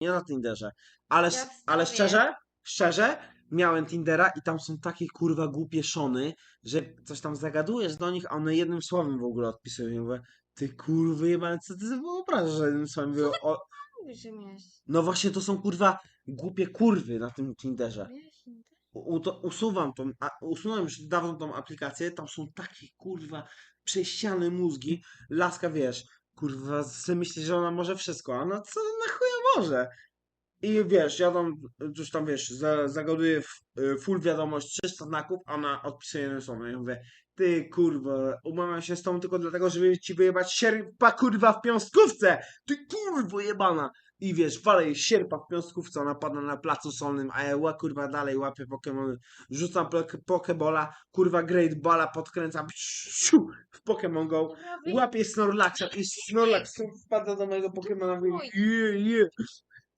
nie na Tinderze. Ale, Ja ale szczerze, szczerze, miałem Tindera i tam są takie kurwa głupie szony, że coś tam zagadujesz do nich, a one jednym słowem w ogóle odpisują. Ja mówię, ty kurwy jebane, co ty sobie wyobrażasz, że jednym słowem mówią, o... No właśnie to są kurwa głupie kurwy na tym Tinderze. U, to, usuwam tą, a, usunąłem już dawno tą aplikację, tam są takie kurwa prześciane mózgi, laska wiesz, kurwa, sobie myśli, że ona może wszystko, a ona co na chuja może? I wiesz, ja tam, już tam wiesz, za, zagaduję y, full wiadomość 300 nakup, a ona odpisuje jednym słowem, ja mówię, ty kurwa, umawiam się z tobą tylko dlatego, żeby ci wyjebać sierpa kurwa w piąstkówce, ty kurwo jebana. I wiesz, walę jej sierpa w piąstkówce, ona pada na placu solnym, a ja ła, kurwa dalej łapię Pokemony, rzucam pok- Pokebola, kurwa Great Balla, podkręcam siu, w Pokemon Go, łapię Snorlaxa i Snorlax wpada do mojego Pokemona, Oj. je, je,